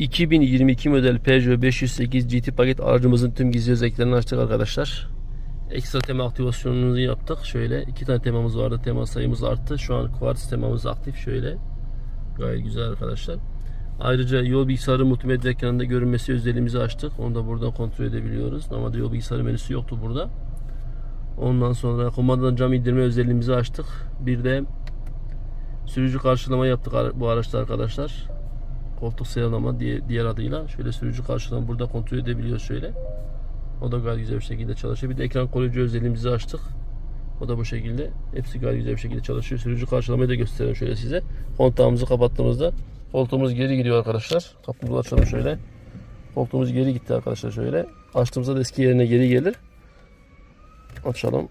2022 model Peugeot 508 GT paket aracımızın tüm gizli özelliklerini açtık arkadaşlar. Ekstra tema aktivasyonunu yaptık. Şöyle iki tane temamız vardı. Tema sayımız arttı. Şu an Quartz temamız aktif. Şöyle gayet güzel arkadaşlar. Ayrıca yol bilgisayarı multimedya ekranında görünmesi özelliğimizi açtık. Onu da buradan kontrol edebiliyoruz. Normalde yol bilgisayarı menüsü yoktu burada. Ondan sonra kumandadan cam indirme özelliğimizi açtık. Bir de sürücü karşılama yaptık bu araçta arkadaşlar. Koltuk sıralama diye, diğer adıyla. Şöyle sürücü karşılama burada kontrol edebiliyoruz şöyle. O da gayet güzel bir şekilde çalışıyor. Bir de ekran koruyucu özelliğimizi açtık. O da bu şekilde. Hepsi gayet güzel bir şekilde çalışıyor. Sürücü karşılamayı da göstereyim şöyle size. Kontağımızı kapattığımızda koltuğumuz geri gidiyor arkadaşlar. Kapımızı açalım şöyle. Koltuğumuz geri gitti arkadaşlar şöyle. Açtığımızda da eski yerine geri gelir. Açalım.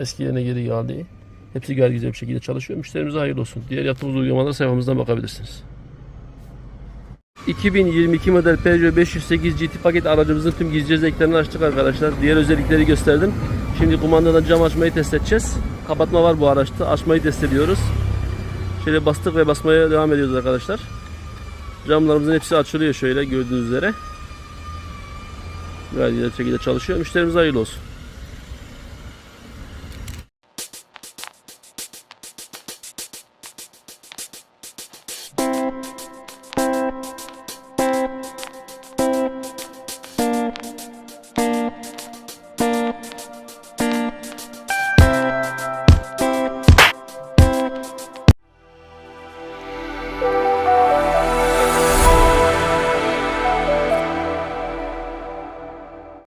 Eski yerine geri geldi. Hepsi gayet güzel bir şekilde çalışıyor. Müşterimize hayırlı olsun. Diğer yaptığımız uygulamalara sayfamızdan bakabilirsiniz. 2022 model Peugeot 508 GT paket aracımızın tüm gizli özelliklerini açtık arkadaşlar. Diğer özellikleri gösterdim. Şimdi kumandadan cam açmayı test edeceğiz. Kapatma var bu araçta. Açmayı test ediyoruz. Şöyle bastık ve basmaya devam ediyoruz arkadaşlar. Camlarımızın hepsi açılıyor şöyle gördüğünüz üzere. Gayet güzel şekilde çalışıyor. Müşterimize hayırlı olsun.